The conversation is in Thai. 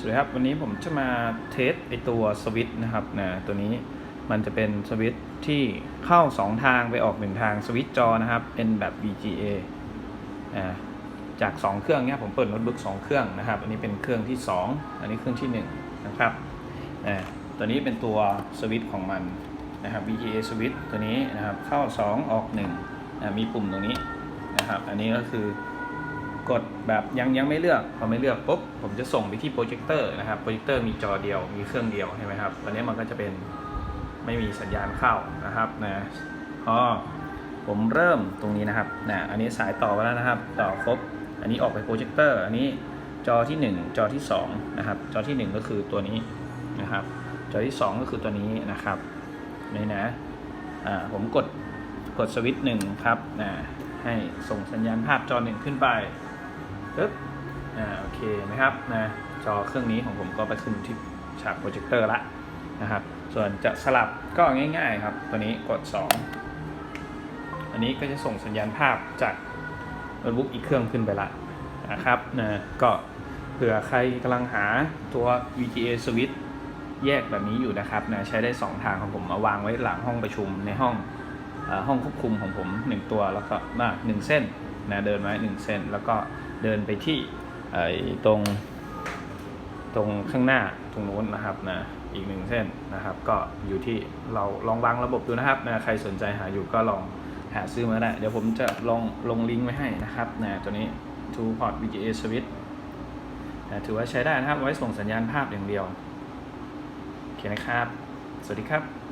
สวัสดีครับวันนี้ผมจะมาเทสไอตัวสวิตช์นะครับนะตัวนี้มันจะเป็นสวิตช์ที่เข้า 2 ทางไปออก 1 ทางสวิตจอนะครับ เป็นแบบ VGA อ่าจาก 2 เครื่องเนี้ยผมเปิดโน้ตบุ๊ก2เครื่องนะครับ อันนี้เป็นเครื่องที่ 2 อันนี้เครื่องที่ 1 นะครับอ่าตัวนี้เป็นตัวสวิตช์ของมันนะครับ VGA สวิตช์ตัวนี้นะครับเข้า 2 ออก1อ่ามีปุ่มตรงนี้นะครับ อันนี้ก็คือ กดแบบยังยังไม่เลือกพอไม่เลือกปุ๊บผมจะส่งไปที่โปรเจคเตอร์นะครับโปรเจคเตอร์มีจอเดียวมีเครื่องเดียวใช่ไหมครับตอนนี้มันก็จะเป็นไม่มีสัญญาณเข้านะครับนะพอผมเริ่มตรงนี้นะครับนะอันนี้สายต่อไปแล้วนะครับ ต่อครบ อันนี้ออกไปโปรเจคเตอร์อันนี้จอที่ 1 จอที่2นะครับจอที่ 1 ก็คือตัวนี้นะครับ จอที่ 2 ก็คือตัวนี้นะครับนี่นะอ่าผมกดกดสวิตช์หนึ่งครับนะให้ส่งสัญญาณภาพจอหนึ่งขึ้นไป ปึ๊บอ่าโอเคนะครับนะจอเครื่องนี้ของผมก็ไปขึ้นที่ฉากโปรเจคเตอร์ละนะครับ ส่วนจะสลับก็ง่าย ๆ ครับ ตัวนี้กด 2 อันนี้ก็จะส่งสัญญาณภาพจากโน้ตบุ๊กอีกเครื่องขึ้นไปละนะครับนะก็เผื่อใครกำลังหาตัว VGA switch แยกแบบนี้อยู่นะครับนะใช้ได้ 2 ทางของผมมาวางไว้หลังห้องประชุมในห้องอห้องควบคุมของผม 1 ตัวแล้วก็มาหนึ่งเส้นนะเดินไว้หนึ่งเส้นแล้วก็ เดินไปที่ตรงตรงข้างหน้าตรงนู้นนะครับนะอีกหนึ่งเส้นนะครับ ก็อยู่ที่เราลองวางระบบดูนะครับนะใครสนใจหาอยู่ก็ลองหาซื้อมาได้ เดี๋ยวผมจะลองลงลิงก์ไว้ให้นะครับนะตัวนี้ Two Port VGA Switch นะถือว่าใช้ได้นะครับไว้ส่งสัญญาณภาพอย่างเดียวโอเคนะครับ สวัสดีครับ